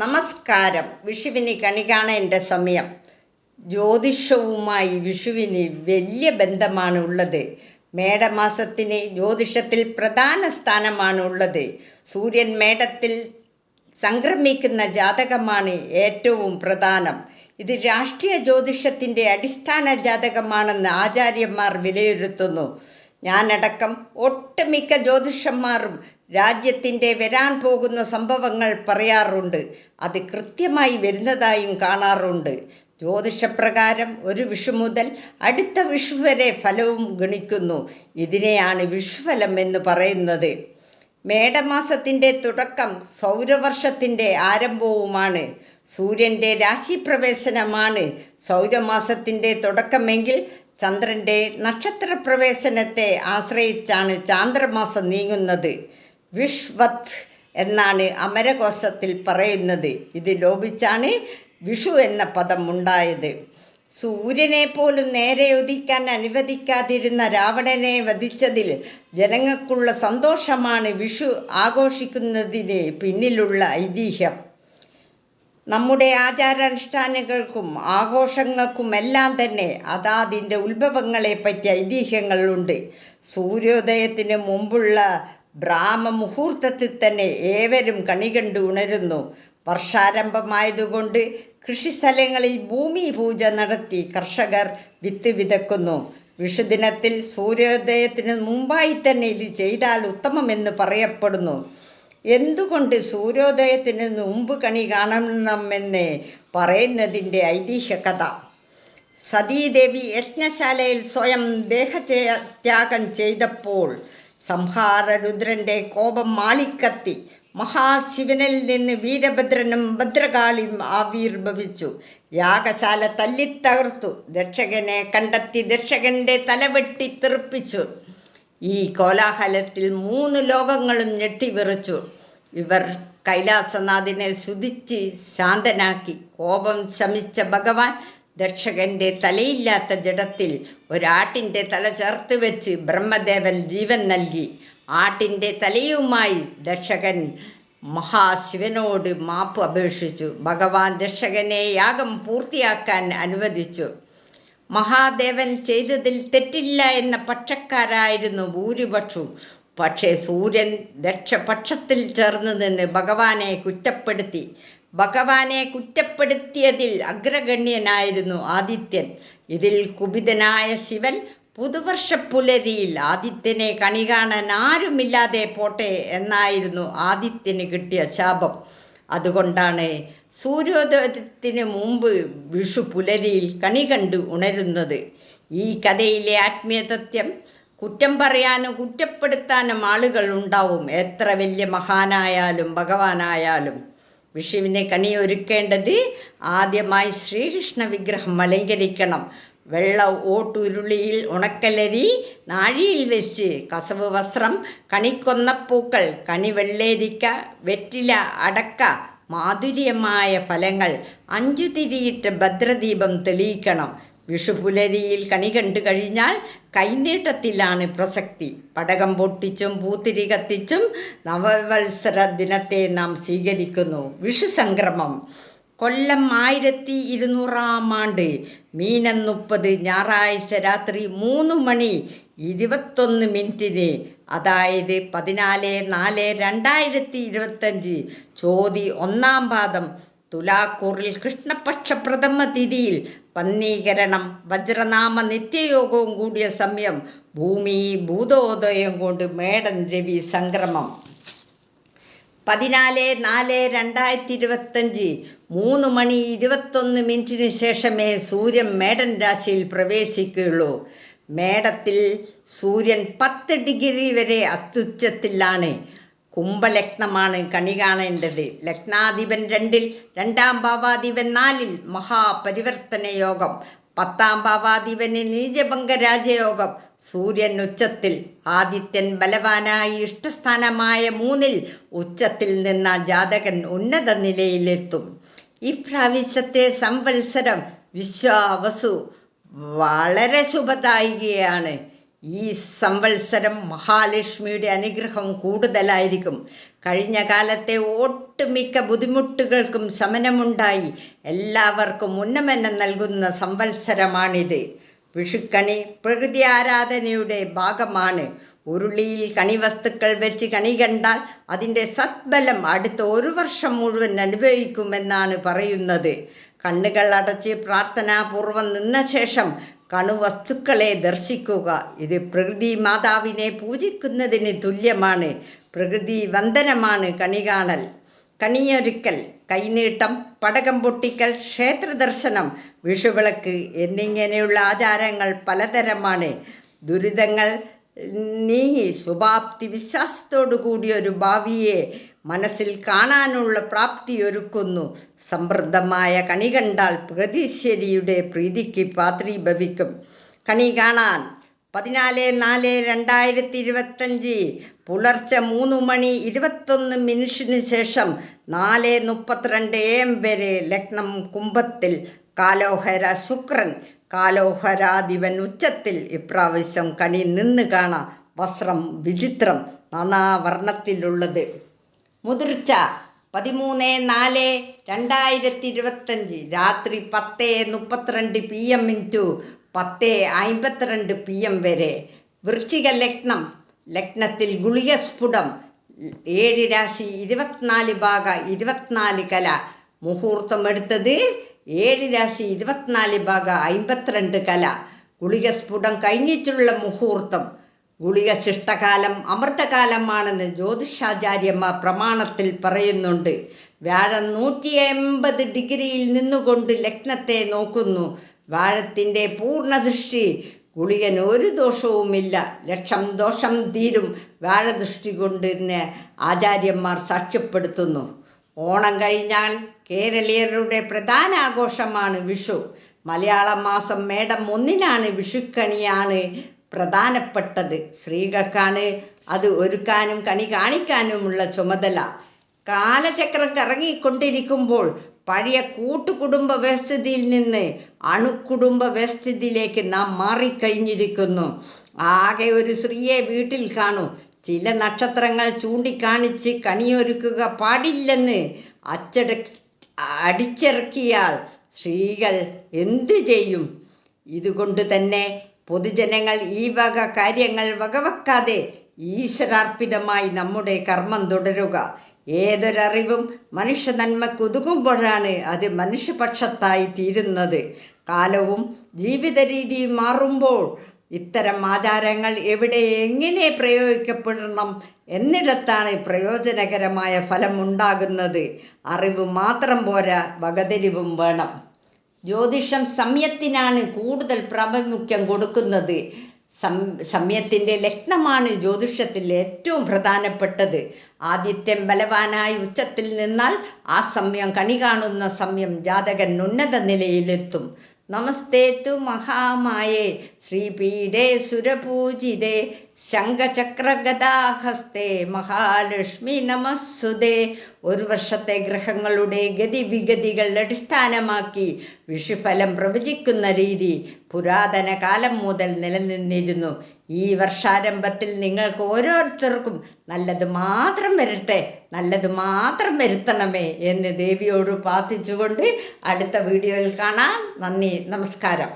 നമസ്കാരം. വിഷുവിന് കണി കാണേണ്ട സമയം. ജ്യോതിഷവുമായി വിഷുവിന് വലിയ ബന്ധമാണ് ഉള്ളത്. മേടമാസത്തിന് ജ്യോതിഷത്തിൽ പ്രധാന സ്ഥാനമാണ് ഉള്ളത്. സൂര്യൻ മേടത്തിൽ സംക്രമിക്കുന്ന ജാതകമാണ് ഏറ്റവും പ്രധാനം. ഇത് രാഷ്ട്രീയ ജ്യോതിഷത്തിന്റെ അടിസ്ഥാന ജാതകമാണെന്ന് ആചാര്യന്മാർ വിലയിരുത്തുന്നു. ഞാനടക്കം ഒട്ടുമിക്ക ജ്യോതിഷന്മാരും രാജ്യത്തിന്റെ വരാൻ പോകുന്ന സംഭവങ്ങൾ പറയാറുണ്ട്. അത് കൃത്യമായി വരുന്നതായും കാണാറുണ്ട്. ജ്യോതിഷപ്രകാരം ഒരു വിഷു മുതൽ അടുത്ത വിഷു വരെ ഫലവും ഗണിക്കുന്നു. ഇതിനെയാണ് വിഷുഫലം എന്ന് പറയുന്നത്. മേടമാസത്തിന്റെ തുടക്കം സൗരവർഷത്തിന്റെ ആരംഭവുമാണ്. സൂര്യന്റെ രാശിപ്രവേശനമാണ് സൗരമാസത്തിന്റെ തുടക്കമെങ്കിൽ ചന്ദ്രന്റെ നക്ഷത്രപ്രവേശനത്തെ ആശ്രയിച്ചാണ് ചാന്ദ്രമാസം നീങ്ങുന്നത്. വിഷ്വത് എന്നാണ് അമരകോശത്തിൽ പറയുന്നത്. ഇത് ലോപിച്ചാണ് വിഷു എന്ന പദം ഉണ്ടായത് സൂര്യനെ പോലും നേരെ ഉദിക്കാൻ അനുവദിക്കാതിരുന്ന രാവണനെ വധിച്ചതിൽ ജനങ്ങൾക്കുള്ള സന്തോഷമാണ് വിഷു ആഘോഷിക്കുന്നതിന് പിന്നിലുള്ള ഐതിഹ്യം. നമ്മുടെ ആചാരാനുഷ്ഠാനങ്ങൾക്കും ആഘോഷങ്ങൾക്കുമെല്ലാം തന്നെ അതാതിന്റെ ഉത്ഭവങ്ങളെ പറ്റി ഐതിഹ്യങ്ങളുണ്ട്. സൂര്യോദയത്തിന് മുമ്പുള്ള ബ്രാഹ്മ മുഹൂർത്തത്തിൽ തന്നെ ഏവരും കണി കണ്ട് ഉണരുന്നു. വർഷാരംഭമായതുകൊണ്ട് കൃഷിസ്ഥലങ്ങളിൽ ഭൂമി പൂജ നടത്തി കർഷകർ വിത്ത് വിതക്കുന്നു വിഷുദിനത്തിൽ സൂര്യോദയത്തിന് മുമ്പായി തന്നെ ഇത് ചെയ്താൽ ഉത്തമമെന്ന് പറയപ്പെടുന്നു. എന്തുകൊണ്ട് സൂര്യോദയത്തിന് മുമ്പ് കണി കാണണമെന്ന് പറയുന്നതിന്റെ ഐതിഹ്യകഥ. സതീദേവി യജ്ഞശാലയിൽ സ്വയം ദേഹത്യാഗം ചെയ്തപ്പോൾ സംഹാരരുദ്രന്റെ കോപം മാളിക്കത്തി. മഹാശിവനിൽ നിന്ന് വീരഭദ്രനും ഭദ്രകാളിയും ആവിർഭവിച്ചു. യാഗശാല തല്ലിത്തകർത്തു. ദക്ഷകനെ കണ്ടെത്തി ദക്ഷകന്റെ തലവെട്ടി തെറിപ്പിച്ചു. ഈ കോലാഹലത്തിൽ മൂന്ന് ലോകങ്ങളും ഞെട്ടിവിറച്ചു. ഇവർ കൈലാസനാഥിനെ ശുതിച്ച് ശാന്തനാക്കി. കോപം ശമിച്ച ഭഗവാൻ ദക്ഷകന്റെ തലയില്ലാത്ത ജഡത്തിൽ ഒരാട്ടിന്റെ തല ചേർത്ത് വെച്ച് ബ്രഹ്മദേവൻ ജീവൻ നൽകി. ആട്ടിന്റെ തലയുമായി ദക്ഷകൻ മഹാശിവനോട് മാപ്പ് അപേക്ഷിച്ചു. ഭഗവാൻ ദക്ഷകനെ യാഗം പൂർത്തിയാക്കാൻ അനുവദിച്ചു. മഹാദേവൻ ചെയ്തതിൽ തെറ്റില്ല എന്ന പക്ഷക്കാരായിരുന്നു ഭൂരിപക്ഷവും. പക്ഷേ സൂര്യൻ ദക്ഷപക്ഷത്തിൽ ചേർന്ന് നിന്ന് ഭഗവാനെ കുറ്റപ്പെടുത്തി. ഭഗവാനെ കുറ്റപ്പെടുത്തിയതിൽ അഗ്രഗണ്യനായിരുന്നു ആദിത്യൻ. ഇതിൽ കുപിതനായ ശിവൻ പുതുവർഷ പുലരിയിൽ ആദിത്യനെ കണി കാണാൻ ആരുമില്ലാതെ പോട്ടെ എന്നായിരുന്നു ആദിത്യന് കിട്ടിയ ശാപം. അതുകൊണ്ടാണ് സൂര്യോദയത്തിന് മുമ്പ് വിഷു പുലരിയിൽ കണി കണ്ട് ഉണരുന്നത്. ഈ കഥയിലെ ആത്മീയതത്വം കുറ്റം പറയാനും കുറ്റപ്പെടുത്താനും ആളുകൾ ഉണ്ടാവും. എത്ര വലിയ മഹാനായാലും ഭഗവാനായാലും വിഷുവിനെ കണി ഒരുക്കേണ്ടത് ആദ്യമായി ശ്രീകൃഷ്ണ വിഗ്രഹം അലങ്കരിക്കണം വെള്ള ഓട്ടുരുളിയിൽ ഉണക്കലരി നാഴിയിൽ വെച്ച് കസവ് വസ്ത്രം കണിക്കൊന്നപ്പൂക്കൾ കണി വെള്ളേരിക്ക വെറ്റില അടക്ക മാധുര്യമായ ഫലങ്ങൾ അഞ്ചു തിരിയിട്ട് ഭദ്രദീപം തെളിയിക്കണം. വിഷുപുലരിയിൽ കണി കണ്ടു കഴിഞ്ഞാൽ കൈനീട്ടത്തിലാണ് പ്രസക്തി. പടകം പൊട്ടിച്ചും പൂത്തിരി കത്തിച്ചും നവവത്സര ദിനത്തെ നാം സ്വീകരിക്കുന്നു. വിഷു സംക്രമം കൊല്ലം ആയിരത്തി ഇരുന്നൂറാം ആണ്ട് മീനം മുപ്പത് ഞായറാഴ്ച രാത്രി മൂന്ന് മണി ഇരുപത്തൊന്ന് മിനിറ്റിന് അതായത് പതിനാല് നാല് രണ്ടായിരത്തി ഇരുപത്തഞ്ച് ചോതി ഒന്നാം പാദം തുലാക്കൂറിൽ കൃഷ്ണപക്ഷ പ്രഥമ തിഥിയിൽ പന്നീകരണം വജ്രനാമ നിത്യയോഗവും കൂടിയ സമയം ഭൂമി ഭൂതോദയം കൊണ്ട് മേടൻ രവി സംക്രമം. പതിനാല് നാല് രണ്ടായിരത്തി ഇരുപത്തഞ്ച് മൂന്ന് മണി ഇരുപത്തൊന്ന് മിനിറ്റിന് ശേഷമേ സൂര്യൻ മേടൻ രാശിയിൽ പ്രവേശിക്കുകയുള്ളൂ. മേടത്തിൽ സൂര്യൻ പത്ത് ഡിഗ്രി വരെ അത്യുച്ചത്തിലാണ്. കുംഭലഗ്നമാണ് കണി കാണേണ്ടത്. ലഗ്നാധിപൻ രണ്ടിൽ രണ്ടാം ഭാവാധിപൻ നാലിൽ മഹാപരിവർത്തന യോഗം പത്താം ഭാവാധിപന് നീചഭംഗ രാജയോഗം സൂര്യൻ ഉച്ചത്തിൽ ആദിത്യൻ ബലവാനായി ഇഷ്ടസ്ഥാനമായ മൂന്നിൽ ഉച്ചത്തിൽ നിന്ന ജാതകൻ ഉന്നത നിലയിലെത്തും. ഇപ്രാവശ്യത്തെ സംവത്സരം വിശ്വാവസു വളരെ ശുഭദായികയാണ്. ഈ സംവത്സരം മഹാലക്ഷ്മിയുടെ അനുഗ്രഹം കൂടുതലായിരിക്കും. കഴിഞ്ഞ കാലത്തെ ഒട്ടുമിക്ക ബുദ്ധിമുട്ടുകൾക്കും ശമനമുണ്ടായി. എല്ലാവർക്കും ഉന്നമനം നൽകുന്ന സംവത്സരമാണിത്. വിഷുക്കണി പ്രകൃതി ആരാധനയുടെ ഭാഗമാണ്. ഉരുളിയിൽ കണിവസ്തുക്കൾ വെച്ച് കണി കണ്ടാൽ അതിന്റെ സത്ബലം അടുത്ത ഒരു വർഷം മുഴുവൻ അനുഭവിക്കുമെന്നാണ് പറയുന്നത്. കണ്ണുകൾ അടച്ച് പ്രാർത്ഥനാപൂർവം നിന്ന ശേഷം കണുവസ്തുക്കളെ ദർശിക്കുക. ഇത് പ്രകൃതി മാതാവിനെ പൂജിക്കുന്നതിന് തുല്യമാണ്. പ്രകൃതി വന്ദനമാണ് കണി കാണൽ കണിയൊരുക്കൽ കൈനീട്ടം പടകം പൊട്ടിക്കൽ ക്ഷേത്ര ദർശനം വിഷുവിളക്ക് എന്നിങ്ങനെയുള്ള ആചാരങ്ങൾ പലതരമാണ്. ദുരിതങ്ങൾ നീങ്ങി ശുഭാപ്തി വിശ്വാസത്തോടു കൂടിയ ഒരു ഭാവിയെ മനസ്സിൽ കാണാനുള്ള പ്രാപ്തി ഒരുക്കുന്നു. സമൃദ്ധമായ കണി കണ്ടാൽ പ്രതീശ്വരിയുടെ പ്രീതിക്ക് പാത്രീഭവിക്കും. കണി കാണാൻ പതിനാല് നാല് രണ്ടായിരത്തി ഇരുപത്തഞ്ച് പുലർച്ചെ മൂന്ന് മണി ഇരുപത്തൊന്ന് മിനിറ്റിന് ശേഷം നാല് മുപ്പത്തിരണ്ട് എ എം വരെ ലഗ്നം കുംഭത്തിൽ കാലോഹര ശുക്രൻ കാലോഹരാധിപൻ ഉച്ചത്തിൽ ഇപ്രാവശ്യം കണി നിന്ന് കാണാം. വസ്ത്രം വിചിത്രം നാനാവർണത്തിലുള്ളത് മുതിർച്ച. പതിമൂന്ന് നാല് രണ്ടായിരത്തി ഇരുപത്തഞ്ച് രാത്രി പത്ത് മുപ്പത്തിരണ്ട് പി എം ഇന്റു പത്ത് അമ്പത്തിരണ്ട് പി എം വരെ. വൃശ്ചിക ലഗ്നം. ലഗ്നത്തിൽ ഗുളിക സ്ഫുടം ഏഴ് രാശി ഇരുപത്തിനാല് ഭാഗ ഇരുപത്തിനാല് കല. മുഹൂർത്തം എടുത്തത് ഏഴ് രാശി ഇരുപത്തിനാല് ഭാഗ അമ്പത്തിരണ്ട് കല. ഗുളിക സ്ഫുടം കഴിഞ്ഞിട്ടുള്ള മുഹൂർത്തം. ഗുളിക ശിഷ്ടകാലം അമൃതകാലമാണെന്ന് ജ്യോതിഷാചാര്യന്മാർ പ്രമാണത്തിൽ പറയുന്നുണ്ട്. വ്യാഴം നൂറ്റി എൺപത് ഡിഗ്രിയിൽ നിന്നുകൊണ്ട് ലഗ്നത്തെ നോക്കുന്നു. വ്യാഴത്തിന്റെ പൂർണദൃഷ്ടി ഗുളികന് ഒരു ദോഷവുമില്ല. ലക്ഷം ദോഷം തീരും വ്യാഴദൃഷ്ടി കൊണ്ട് എന്ന് ആചാര്യന്മാർ സാക്ഷ്യപ്പെടുത്തുന്നു. ഓണം കഴിഞ്ഞാൽ കേരളീയരുടെ പ്രധാന ആഘോഷമാണ് വിഷു. മലയാള മാസം മേടം ഒന്നിനാണ് വിഷുക്കണിയാണ് പ്രധാനപ്പെട്ടത്. സ്ത്രീകൾക്കാണ് അത് ഒരുക്കാനും കണി കാണിക്കാനുമുള്ള ചുമതല. കാലചക്രം കറങ്ങിക്കൊണ്ടിരിക്കുമ്പോൾ പഴയ കൂട്ടുകുടുംബ വ്യവസ്ഥിതിയിൽ നിന്ന് അണുകുടുംബ വ്യവസ്ഥിതിയിലേക്ക് നാം മാറിക്കഴിഞ്ഞിരിക്കുന്നു. ആകെ ഒരു സ്ത്രീയെ വീട്ടിൽ കാണൂ. ചില നക്ഷത്രങ്ങൾ ചൂണ്ടിക്കാണിച്ച് കണിയൊരുക്കുക പാടില്ലെന്ന് അച്ചട അടിച്ചിറക്കിയാൽ സ്ത്രീകൾ എന്തു ചെയ്യും? ഇതുകൊണ്ട് തന്നെ പൊതുജനങ്ങൾ ഈ വക കാര്യങ്ങൾ വകവെക്കാതെ ഈശ്വരാർപ്പിതമായി നമ്മുടെ കർമ്മം തുടരുക. ഏതൊരറിവും മനുഷ്യ നന്മക്ക് ഒതുങ്ങുമ്പോഴാണ് അത് മനുഷ്യപക്ഷത്തായി തീരുന്നത്. കാലവും ജീവിത രീതിയും മാറുമ്പോൾ ഇത്തരം ആചാരങ്ങൾ എവിടെ എങ്ങനെ പ്രയോഗിക്കപ്പെടണം എന്നിടത്താണ് പ്രയോജനകരമായ ഫലം ഉണ്ടാകുന്നത് അറിവ് മാത്രം പോരാ വകതിരിവും വേണം. ജ്യോതിഷം സമയത്തിനാണ് കൂടുതൽ പ്രാമുഖ്യം കൊടുക്കുന്നത്. സം സമയത്തിന്റെ ലഗ്നമാണ് ജ്യോതിഷത്തിൽ ഏറ്റവും പ്രധാനപ്പെട്ടത്. ആദിത്യം ബലവാനായി ഉച്ചത്തിൽ നിന്നാൽ ആ സമയം കണി കാണുന്ന സമയം ജാതകൻ ഉന്നത നിലയിലെത്തും. നമസ്തേ മഹാമായേ ശ്രീപീഠേ സുരപൂജിതേ ശംഖചക്രഗദാഹസ്തേ മഹാലക്ഷ്മി നമസ്സുദേ ഒരു വർഷത്തെ ഗ്രഹങ്ങളുടെ ഗതിവിഗതികൾ അടിസ്ഥാനമാക്കി വിഷുഫലം പ്രവചിക്കുന്ന രീതി പുരാതന കാലം മുതൽ നിലനിന്നിരുന്നു. ഈ വർഷാരംഭത്തിൽ നിങ്ങൾക്ക് ഓരോരുത്തർക്കും നല്ലത് മാത്രം വരട്ടെ നല്ലത് മാത്രം വരുത്തണമേ എന്ന് ദേവിയോട് പ്രാർത്ഥിച്ചുകൊണ്ട് അടുത്ത വീഡിയോയിൽ കാണാം. നന്ദി നമസ്കാരം.